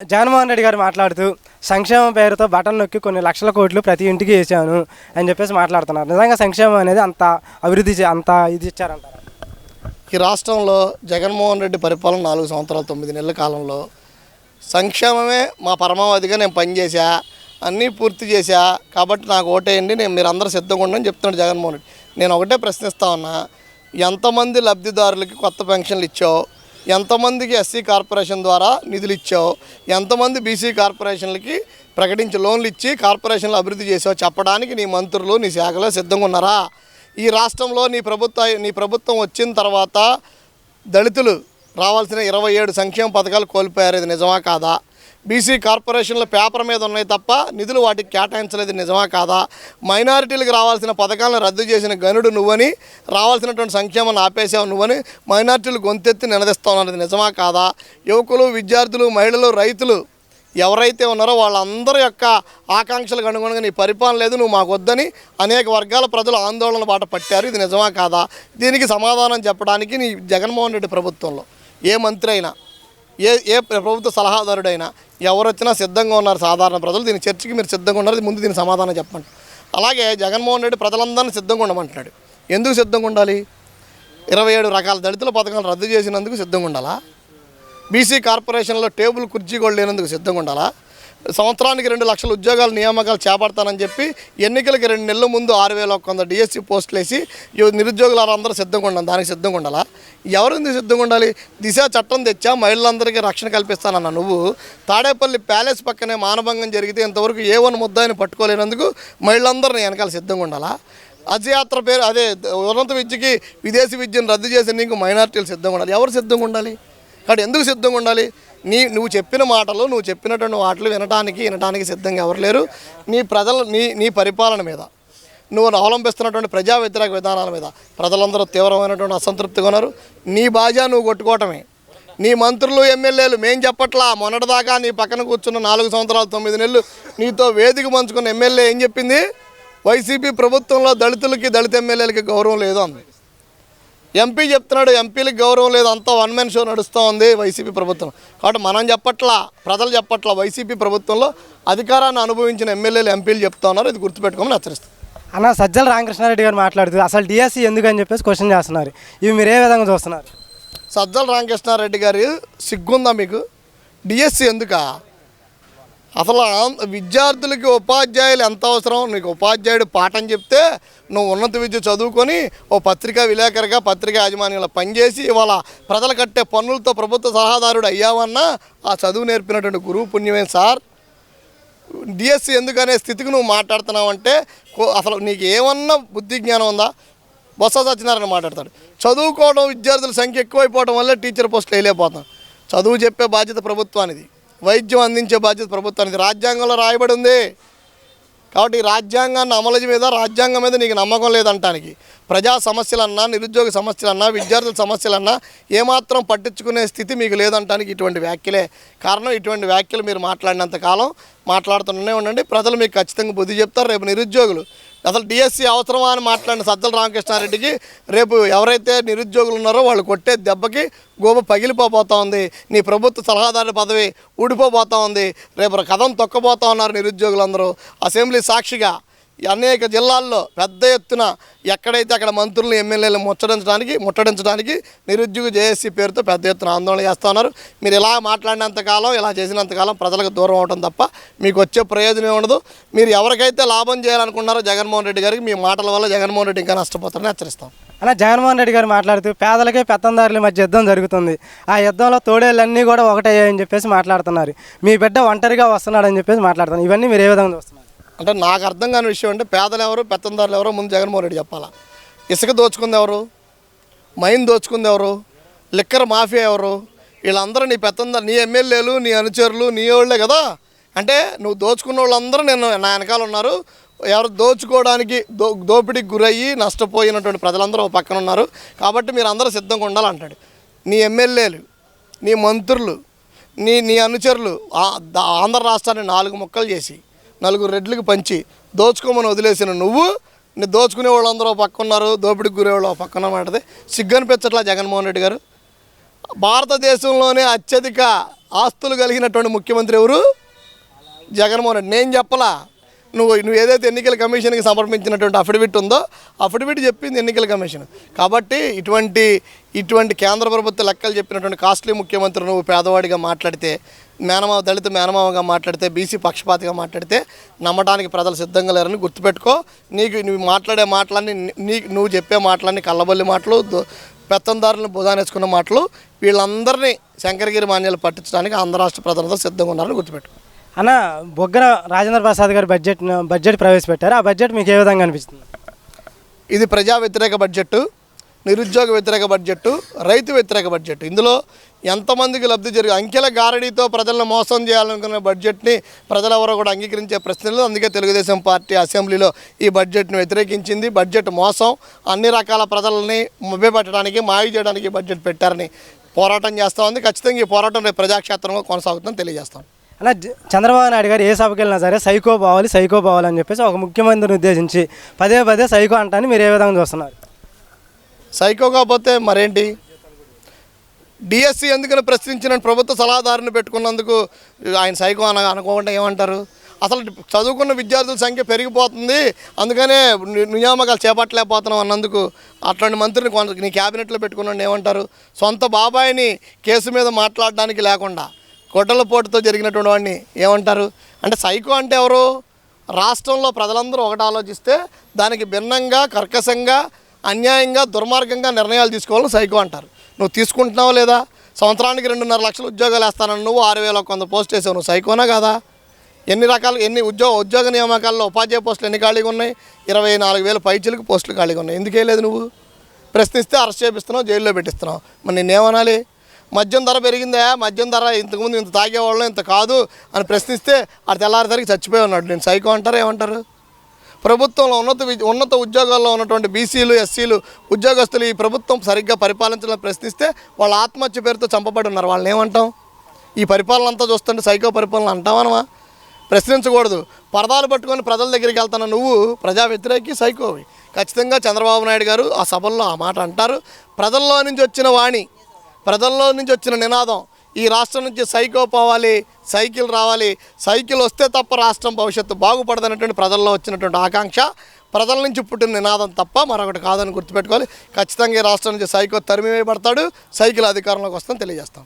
జగన్మోహన్ రెడ్డి గారు మాట్లాడుతూ సంక్షేమం పేరుతో బటన్ నొక్కి కొన్ని లక్షల కోట్లు ప్రతి ఇంటికి వేసాను అని చెప్పేసి మాట్లాడుతున్నారు. నిజంగా సంక్షేమం అనేది అంత అభివృద్ధి చే- అంత ఇది ఇచ్చారంటారు? ఈ రాష్ట్రంలో జగన్మోహన్ రెడ్డి పరిపాలన నాలుగు సంవత్సరాలు తొమ్మిది నెలల కాలంలో సంక్షేమమే మా పరమావధిగా నేను పనిచేశా అన్నీ పూర్తి చేశా కాబట్టి నాకు ఓటేయండి నేను మీరు అందరూ సిద్ధంగా ఉండని చెప్తున్నాడు జగన్మోహన్ రెడ్డి. నేను ఒకటే ప్రశ్నిస్తా ఉన్నా ఎంతమంది లబ్ధిదారులకి కొత్త పెన్షన్లు ఇచ్చావు? ఎంతమందికి ఎస్సీ కార్పొరేషన్ ద్వారా నిధులు ఇచ్చావు? ఎంతమంది బీసీ కార్పొరేషన్లకి ప్రకటించి లోన్లు ఇచ్చి కార్పొరేషన్లు అభివృద్ధి చేసావు? చెప్పడానికి నీ మంత్రులు నీ శాఖలో సిద్ధంగా ఉన్నారా? ఈ రాష్ట్రంలో నీ ప్రభుత్వ నీ ప్రభుత్వం వచ్చిన తర్వాత దళితులు రావాల్సిన ఇరవై ఏడు సంక్షేమ పథకాలు కోల్పోయారు. ఇది నిజమా కాదా? బీసీ కార్పొరేషన్ల పేపర్ మీద ఉన్నాయి తప్ప నిధులు వాటికి కేటాయించలేదు నిజమా కాదా? మైనారిటీలకు రావాల్సిన పథకాలను రద్దు చేసిన గనుడు నువ్వని రావాల్సినటువంటి సంక్షేమాన్ని ఆపేసావు నువ్వని మైనారిటీలు గొంతెత్తి నిలదీస్తావు అన్నది నిజమా కాదా? యువకులు విద్యార్థులు మహిళలు రైతులు ఎవరైతే ఉన్నారో వాళ్ళందరి యొక్క ఆకాంక్షలకు అనుగుణంగా నీ పరిపాలన లేదు నువ్వు మాకు వద్దని అనేక వర్గాల ప్రజలు ఆందోళన బాట పట్టారు. ఇది నిజమా కాదా? దీనికి సమాధానం చెప్పడానికి నీ జగన్మోహన్ రెడ్డి ప్రభుత్వంలో ఏ మంత్రి అయినా ఏ ఏ ప్రభుత్వ సలహాదారుడైనా ఎవరు వచ్చినా సిద్ధంగా ఉన్నారు సాధారణ ప్రజలు. దీని చర్చకి మీరు సిద్ధంగా ఉన్నారు. ముందు దీని సమాధానం చెప్పండి అలాగే జగన్మోహన్ రెడ్డి ప్రజలందరినీ సిద్ధంగా ఉండమంటున్నాడు. ఎందుకు సిద్ధంగా ఉండాలి? ఇరవై ఏడు రకాల దళితుల పథకాలు రద్దు చేసినందుకు సిద్ధంగా ఉండాలా? బీసీ కార్పొరేషన్లో టేబుల్ కుర్చీ కూడా లేనందుకు సిద్ధంగా ఉండాలా? సంవత్సరానికి రెండు లక్షల ఉద్యోగాలు నియామకాలు చేపడతానని చెప్పి ఎన్నికలకి రెండు నెలల ముందు ఆరు వేల ఒక వంద డిఎస్సి పోస్టులు వేసి నిరుద్యోగులందరూ నిరుద్యోగులు అందరూ సిద్ధంగా ఉండాలి. దానికి సిద్ధంగా ఉండాలా? ఎవరింది సిద్ధంగా ఉండాలి? దిశ చట్టం తెచ్చా? మహిళలందరికీ రక్షణ కల్పిస్తానన్న నువ్వు. తాడేపల్లి ప్యాలెస్ పక్కనే మానభంగం జరిగితే ఇంతవరకు ఏ వన్ ముద్దాయిని పట్టుకోలేనందుకు మహిళలందరినీ వెనకాల సిద్ధంగా ఉండాలా? అజయాత్ర పేరు అదే ఉన్నత విద్యకి విదేశీ విద్యను రద్దు చేసే నీకు మైనార్టీలు సిద్ధంగా ఉండాలి. ఎవరు సిద్ధంగా ఉండాలి? కాబట్టి ఎందుకు సిద్ధంగా ఉండాలి? నీ నువ్వు చెప్పిన మాటలు నువ్వు చెప్పినటువంటి మాటలు వినడానికి వినటానికి సిద్ధంగా ఎవరు లేరు. నీ ప్రజల నీ నీ పరిపాలన మీద. నువ్వు అవలంబిస్తున్నటువంటి ప్రజా వ్యతిరేక విధానాల మీద. ప్రజలందరూ తీవ్రమైనటువంటి అసంతృప్తిగా ఉన్నారు. నీ బాజా నువ్వు కొట్టుకోవటమే. నీ మంత్రులు ఎమ్మెల్యేలు మేం చెప్పట్లా మొన్నటిదాకా నీ పక్కన కూర్చున్న నాలుగు సంవత్సరాలు తొమ్మిది నెలలు నీతో వేదిక పంచుకున్న ఎమ్మెల్యే ఏం చెప్పింది? వైసీపీ ప్రభుత్వంలో దళితులకి దళిత ఎమ్మెల్యేలకి గౌరవం లేదు అంది. ఎంపీ చెప్తున్నాడు ఎంపీలకు గౌరవం లేదు అంతా వన్ మ్యాన్ షో నడుస్తూ ఉంది వైసీపీ ప్రభుత్వం. కాబట్టి మనం చెప్పట్లా ప్రజలు చెప్పట్లా వైసీపీ ప్రభుత్వంలో అధికారాన్ని అనుభవించిన ఎమ్మెల్యేలు ఎంపీలు చెప్తా ఉన్నారు. ఇది గుర్తుపెట్టుకోమని హెచ్చరిస్తాం. అన్న సజ్జల రామకృష్ణారెడ్డి గారు మాట్లాడుతూ అసలు డిఎస్సి ఎందుకు అని చెప్పేసి క్వశ్చన్ చేస్తున్నారు. ఇవి మీరు ఏ విధంగా చూస్తున్నారు? సజ్జల రామకృష్ణారెడ్డి గారి సిగ్గుందా మీకు? డిఎస్సి ఎందుకా? అసలు విద్యార్థులకి ఉపాధ్యాయులు ఎంత అవసరం? నీకు ఉపాధ్యాయుడు పాఠం చెప్తే నువ్వు ఉన్నత విద్య చదువుకొని ఓ పత్రికా విలేకరిగా పత్రికా యాజమాన్యంలో పనిచేసి ఇవాళ ప్రజలు కట్టే పన్నులతో ప్రభుత్వ సలహాదారుడు అయ్యావన్నా ఆ చదువు నేర్పినటువంటి గురువు పుణ్యమే సార్. డిఎస్సి ఎందుకనే స్థితికి నువ్వు మాట్లాడుతున్నావు అంటే కో- అసలు నీకు ఏమన్నా బుద్ధి జ్ఞానం ఉందా? బొత్స సత్యనారాయణ మాట్లాడతాడు. చదువుకోవడం విద్యార్థుల సంఖ్య ఎక్కువైపోవడం వల్ల టీచర్ పోస్టులు వేయలేకపోతాం చదువు చెప్పే బాధ్యత ప్రభుత్వానిది. వైద్యం అందించే బాధ్యత ప్రభుత్వానికి. రాజ్యాంగంలో రాయబడి ఉంది. కాబట్టి రాజ్యాంగాన్ని అమలు మీద రాజ్యాంగం మీద నీకు నమ్మకం లేదంటానికి. ప్రజా సమస్యలన్నా నిరుద్యోగ సమస్యలన్నా విద్యార్థుల సమస్యలన్నా ఏమాత్రం పట్టించుకునే స్థితి మీకు లేదంటానికి ఇటువంటి వ్యాఖ్యలే. కారణం ఇటువంటి వ్యాఖ్యలు మీరు మాట్లాడినంత కాలం మాట్లాడుతూనే ఉండండి. ప్రజలు మీకు ఖచ్చితంగా బుద్ధి చెప్తారు. రేపు నిరుద్యోగులు అసలు డిఎస్సి అవసరమా అని మాట్లాడిన సజ్జల రామకృష్ణారెడ్డికి రేపు ఎవరైతే నిరుద్యోగులు ఉన్నారో వాళ్ళు కొట్టే దెబ్బకి గోబ పగిలిపోబోతా ఉంది. నీ ప్రభుత్వ సలహాదారు పదవి ఊడిపోబోతా ఉంది. రేపు కథం తొక్కబోతా ఉన్నారు నిరుద్యోగులందరూ. అసెంబ్లీ సాక్షిగా అనేక జిల్లాల్లో పెద్ద ఎత్తున ఎక్కడైతే అక్కడ మంత్రులను ఎమ్మెల్యేలు ముచ్చడించడానికి ముట్టడించడానికి నిరుద్యోగ జేఏసీ పేరుతో పెద్ద ఎత్తున ఆందోళన చేస్తూ ఉన్నారు. మీరు ఇలా మాట్లాడినంతకాలం ఇలా చేసినంతకాలం ప్రజలకు దూరం అవడం తప్ప మీకు వచ్చే ప్రయోజనం ఉండదు మీరు ఎవరికైతే లాభం చేయాలనుకున్నారో జగన్మోహన్ రెడ్డి గారికి మీ మాటల వల్ల జగన్మోహన్ రెడ్డి ఇంకా నష్టపోతారని హెచ్చరిస్తాం. అలా జగన్మోహన్ రెడ్డి గారు మాట్లాడుతూ పేదలకే పెత్తందారుల మధ్య యుద్ధం జరుగుతుంది. ఆ యుద్ధంలో తోడేళ్ళన్నీ కూడా ఒకటయ్యాయని చెప్పేసి మాట్లాడుతున్నారు. మీ బిడ్డ ఒంటరిగా వస్తున్నాడని చెప్పేసి మాట్లాడుతున్నారు. ఇవన్నీ మీరు ఏ విధంగా చూస్తున్నారు? అంటే నాకు అర్థం కాని విషయం అంటే పేదలు ఎవరు పెత్తందారులు ఎవరో ముందు జగన్మోహన్ రెడ్డి చెప్పాలా? ఇసుక దోచుకుంది ఎవరు? మైన్ దోచుకుంది ఎవరు? లిక్కర్ మాఫియా ఎవరు? వీళ్ళందరూ నీ పెత్తందారు నీ ఎమ్మెల్యేలు నీ అనుచరులు నీ వాళ్ళే కదా? అంటే నువ్వు దోచుకున్న వాళ్ళందరూ నేను నా వెనకాల ఉన్నారు. ఎవరు దోచుకోవడానికి దో దోపిడీకి గురయ్యి నష్టపోయినటువంటి ప్రజలందరూ ఒక పక్కన ఉన్నారు. కాబట్టి మీరు అందరూ సిద్ధంగా ఉండాలంటాడు నీ ఎమ్మెల్యేలు నీ మంత్రులు నీ నీ అనుచరులు ఆంధ్ర రాష్ట్రాన్ని నాలుగు ముక్కలు చేసి నలుగురు రెడ్లకు పంచి దోచుకోమని వదిలేసిన నువ్వు నేను దోచుకునే వాళ్ళందరూ పక్క ఉన్నారు దోపిడికి గురేవాళ్ళు వాళ్ళు పక్కన మాటది సిగ్గనిపించట్లా జగన్మోహన్ రెడ్డి గారు. భారతదేశంలోనే అత్యధిక ఆస్తులు కలిగినటువంటి ముఖ్యమంత్రి ఎవరు? జగన్మోహన్ రెడ్డి. నేను చెప్పలా నువ్వు నువ్వు ఏదైతే ఎన్నికల కమిషన్కి సమర్పించినటువంటి అఫిడవిట్ ఉందో అఫిడవిట్ చెప్పింది ఎన్నికల కమిషన్. కాబట్టి ఇటువంటి ఇటువంటి కేంద్ర ప్రభుత్వ లెక్కలు చెప్పినటువంటి కాస్ట్లీ ముఖ్యమంత్రి నువ్వు పేదవాడిగా మాట్లాడితే మేనమావ దళిత మేనమావగా మాట్లాడితే బీసీ పక్షపాతిగా మాట్లాడితే నమ్మడానికి ప్రజలు సిద్ధంగా లేరని గుర్తుపెట్టుకో. నీకు నువ్వు మాట్లాడే మాటలన్నీ నీ నువ్వు చెప్పే మాటలన్నీ కళ్ళబొల్లి మాటలు పెత్తందారులను బుధానేసుకున్న మాటలు వీళ్ళందరినీ శంకరగిరి మాన్యాలు పట్టించడానికి ఆంధ్ర రాష్ట్ర ప్రజలందరూ సిద్ధంగా ఉన్నారని గుర్తుపెట్టుకో. అన్న బొగ్గర రాజేంద్ర ప్రసాద్ గారు బడ్జెట్ బడ్జెట్ ప్రవేశపెట్టారు? ఆ బడ్జెట్ మీకు ఏ విధంగా అనిపిస్తుంది? ఇది ప్రజా వ్యతిరేక బడ్జెట్ నిరుద్యోగ వ్యతిరేక బడ్జెట్ రైతు వ్యతిరేక బడ్జెట్ ఇందులో ఎంతమందికి లబ్ధి జరిగి అంకెల గారడీతో ప్రజలను మోసం చేయాలనుకున్న బడ్జెట్ని ప్రజలెవరో కూడా అంగీకరించే ప్రశ్నలు అందుకే తెలుగుదేశం పార్టీ అసెంబ్లీలో ఈ బడ్జెట్ను వ్యతిరేకించింది. బడ్జెట్ మోసం అన్ని రకాల ప్రజలని మభ్యపెట్టడానికి మాయ చేయడానికి బడ్జెట్ పెట్టారని పోరాటం చేస్తూ ఉంది. ఖచ్చితంగా ఈ పోరాటం రేపు ప్రజాక్షేత్రంలో కొనసాగుతుందని తెలియజేస్తాం. అలా చంద్రబాబు నాయుడు గారు ఏ సభకి వెళ్ళినా సరే సైకో పోవాలి సైకో పోవాలి అని చెప్పేసి ఒక ముఖ్యమంత్రిని ఉద్దేశించి పదే పదే సైకో అంటాన్ని మీరు ఏ విధంగా చూస్తున్నారు? సైకో కాకపోతే మరేంటి? డిఎస్సి ఎందుకని ప్రశ్నించిన ప్రభుత్వ సలహాదారుని పెట్టుకున్నందుకు ఆయన సైకో అన అనుకోకుండా ఏమంటారు? అసలు చదువుకున్న విద్యార్థుల సంఖ్య పెరిగిపోతుంది అందుకనే నియామకాలు చేపట్టలేకపోతున్నాం అన్నందుకు అట్లాంటి మంత్రిని కొంత నీ క్యాబినెట్లో పెట్టుకున్నాడు ఏమంటారు? సొంత బాబాయిని కేసు మీద మాట్లాడడానికి లేకుండా. గొడ్డల పోటుతో జరిగినటువంటి వాడిని ఏమంటారు? అంటే సైకో అంటే ఎవరు? రాష్ట్రంలో ప్రజలందరూ ఒకటి ఆలోచిస్తే దానికి భిన్నంగా కర్కశంగా అన్యాయంగా దుర్మార్గంగా నిర్ణయాలు తీసుకోవాలని సైకో అంటారు. నువ్వు తీసుకుంటున్నావు లేదా? సంవత్సరానికి రెండున్నర లక్షల ఉద్యోగాలు వేస్తానని నువ్వు ఆరు వేల కొంత పోస్ట్ వేసావు నువ్వు సైకోనా కదా? ఎన్ని రకాలు ఎన్ని ఉద్యోగ ఉద్యోగ నియామకాల్లో ఉపాధ్యాయ పోస్టులు ఎన్ని ఖాళీగా ఉన్నాయి? ఇరవై నాలుగు వేల పైచీలకు పోస్టులు ఖాళీగా ఉన్నాయి. ఎందుకే లేదు నువ్వు? ప్రశ్నిస్తే అరెస్ట్ చేపిస్తున్నావు జైల్లో పెట్టిస్తున్నావు. మరి నేనేమనాలి మద్యం ధర పెరిగిందా? మద్యం ధర ఇంతకుముందు ఇంత తాగేవాళ్ళం ఇంత కాదు అని ప్రశ్నిస్తే అది తెల్లారిసరికి చచ్చిపోయి ఉన్నాడు. నేను సైకో అంటారు ఏమంటారు? ప్రభుత్వంలో ఉన్నత విద్య- ఉన్నత ఉద్యోగాల్లో ఉన్నటువంటి బీసీలు ఎస్సీలు ఉద్యోగస్తులు ఈ ప్రభుత్వం సరిగ్గా పరిపాలించాలని ప్రశ్నిస్తే వాళ్ళ ఆత్మహత్య పేరుతో చంపబడి ఉన్నారు. వాళ్ళని ఏమంటాం? ఈ పరిపాలన అంతా చూస్తుంటే సైకో పరిపాలన అంటామనమా ప్రశ్నించకూడదు. పరదాలు పట్టుకొని ప్రజల దగ్గరికి వెళ్తాను నువ్వు ప్రజా వ్యతిరేకి సైకోవి. ఖచ్చితంగా చంద్రబాబు నాయుడు గారు ఆ సభల్లో ఆ మాట అంటారు. ప్రజల్లో నుంచి వచ్చిన వాణి ప్రజల్లో నుంచి వచ్చిన నినాదం ఈ రాష్ట్రం నుంచి సైకో పోవాలి సైకిల్ రావాలి సైకిల్ వస్తే తప్ప రాష్ట్రం భవిష్యత్తు బాగుపడదనేటువంటి ప్రజల్లో వచ్చినటువంటి ఆకాంక్ష ప్రజల నుంచి పుట్టిన నినాదం తప్ప మరొకటి కాదని గుర్తుపెట్టుకోవాలి. ఖచ్చితంగా ఈ రాష్ట్రం నుంచి సైకో తరిమివేయబడతాడు. సైకిల్ అధికారంలోకి వస్తాం తెలియజేస్తాం.